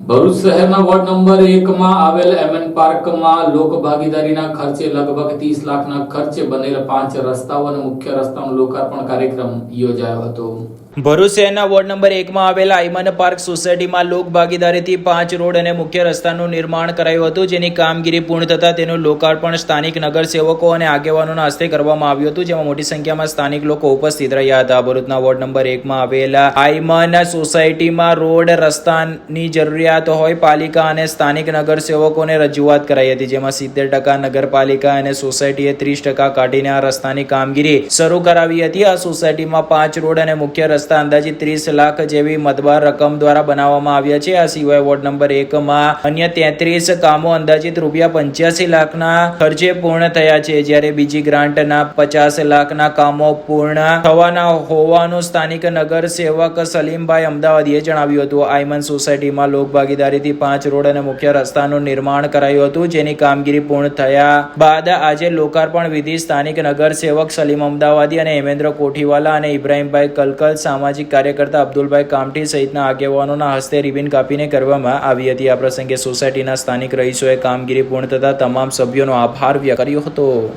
ભરૂચ શહેરના ward number એકમાં આવેલ એમએન પાર્કમાં લોક ભાગીદારીના ખર્ચે લગભગ ત્રીસ લાખના ખર્ચે બનેલ પાંચ રસ્તાઓ અને મુખ્ય રસ્તાનો લોકાર્પણ કાર્યક્રમ યોજાયો હતો. ભરૂચ શહેરના વોર્ડ નંબર એકમાં આવેલા આઈમન પાર્ક સોસાયટીમાં લોક ભાગીદારીથી પાંચ રોડ અને મુખ્ય રસ્તાનું નિર્માણ કરાયું હતું, જેની કામગીરી પૂર્ણ થતાં તેનું લોકાર્પણ સ્થાનિક નગરસેવકો અને આગેવાનોના હસ્તે કરવામાં આવ્યું હતું, જેમાં મોટી સંખ્યામાં સ્થાનિક લોકો ઉપસ્થિત રહ્યા હતા. ભરૂચના વોર્ડ નંબર એકમાં આવેલા આઈમન સોસાયટીમાં રોડ રસ્તાની જરૂરિયાત હોય પાલિકા અને સ્થાનિક નગરસેવકોને રજૂઆત કરાઈ હતી, જેમાં સિત્તેર ટકા નગરપાલિકા અને સોસાયટીએ ત્રીસ ટકા કાઢીને આ રસ્તાની કામગીરી શરૂ કરાવી હતી. આ સોસાયટીમાં પાંચ રોડ અને મુખ્ય રસ્તા અંદાજિત ત્રીસ લાખ જેવી મતબાર રકમ દ્વારા બનાવવામાં આવ્યા છે. આ સિવાય વોર્ડ નંબર એકમાં અન્ય તેત્રીસ કામો અંદાજિત રૂપિયા પંચ્યાસી લાખના ખર્ચે પૂર્ણ થયા છે. જ્યારે બીજી ગ્રાન્ટના પચાસ લાખના કામો પૂર્ણ થવાના હોવાનું સ્થાનિક નગર સેવક સલીમભાઈ અમદાવાદીએ જણાવ્યું હતું. આયમન સોસાયટીમાં લોકભાગીદારીથી પાંચ રોડ અને મુખ્ય રસ્તાનું નિર્માણ કરાયું હતું, જેની કામગીરી પૂર્ણ થયા બાદ આજે લોકાર્પણ વિધિ સ્થાનિક નગર સેવક સલીમ અમદાવાદી અને હેમેન્દ્ર કોઠીવાલા અને ઇબ્રાહીમભાઈ કલકલ સામાજિક કાર્યકર્તા અબ્દુલભાઈ કામઠી સહિતના આગેવાનોના હસ્તે રિબિન કાપીને કરવામાં આવી હતી. આ પ્રસંગે સોસાયટીના સ્થાનિક રહીશોએ કામગીરી પૂર્ણ થતાં તમામ સભ્યોનો આભાર વ્યક્ત કર્યો હતો.